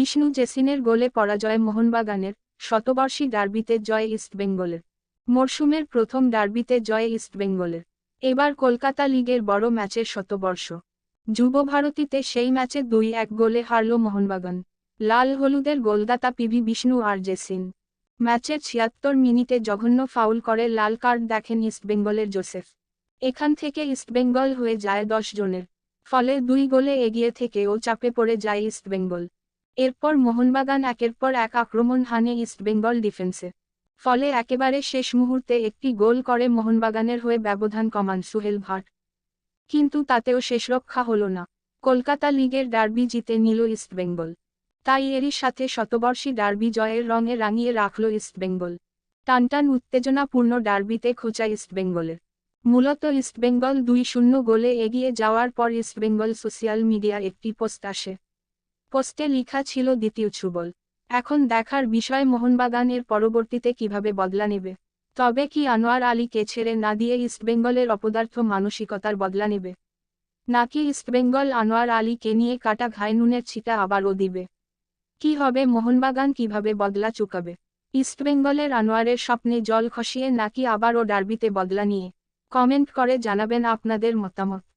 বিষ্ণু জেসিনের গোলে পরাজয় মোহনবাগানের শতবর্ষী ডার্বিতে জয় ইস্টবেঙ্গলের মরশুমের প্রথম ডার্বিতে জয় ইস্টবেঙ্গলের এবার কলকাতা লিগের বড় ম্যাচের শতবর্ষ। যুব ভারতীতে সেই ম্যাচে দুই এক গোলে হারল মোহনবাগান। লাল হলুদের গোলদাতা পিভি বিষ্ণু আর জেসিন। ম্যাচের ছিয়াত্তর মিনিটে জঘন্য ফাউল করে লাল কার্ড দেখেন ইস্টবেঙ্গলের জোসেফ। এখান থেকে ইস্টবেঙ্গল হয়ে যায় দশ জনের। ফলে দুই গোলে এগিয়ে থেকেও চাপে পড়ে যায় ইস্টবেঙ্গল এরপর মোহনবাগান একের পর এক আক্রমণ হানে ইস্টবেঙ্গল ডিফেন্সে। ফলে একেবারে শেষ মুহূর্তে একটি গোল করে মোহনবাগানের হয়ে ব্যবধান কমান সুহেল ভাট। কিন্তু তাতেও শেষরক্ষা হল না। কলকাতা লিগের ডার্বি জিতে নিল ইস্টবেঙ্গল তাই এরই সাথে শতবর্ষী ডার্বি জয়ের রঙে রাঙিয়ে রাখল ইস্টবেঙ্গল টানটান উত্তেজনাপূর্ণ ডার্বিতে খোঁচা ইস্টবেঙ্গলের মূলত ইস্টবেঙ্গল দুই শূন্য গোলে এগিয়ে যাওয়ার পর ইস্টবেঙ্গল সোশ্যাল মিডিয়া একটি পোস্ট আসে। পোস্টে লিখা ছিল দ্বিতীয় ছুবল এখন দেখার বিষয় মোহনবাগান এর পরবর্তীতে কীভাবে বদলা নেবে? তবে কি আনোয়ার আলীকে ছেড়ে না দিয়ে ইস্টবেঙ্গলের অপদার্থ মানসিকতার বদলা নেবে? নাকি ইস্টবেঙ্গল আনোয়ার আলীকে নিয়ে কাটা ঘায় নুনের ছিটা আবারও দিবে? কি হবে মোহনবাগান কীভাবে বদলা চুকাবে? ইস্টবেঙ্গলের আনোয়ারের স্বপ্নে জল খসিয়ে নাকি আবারও ডার্বিতে বদলা নিয়ে? কমেন্ট করে জানাবেন আপনাদের মতামত।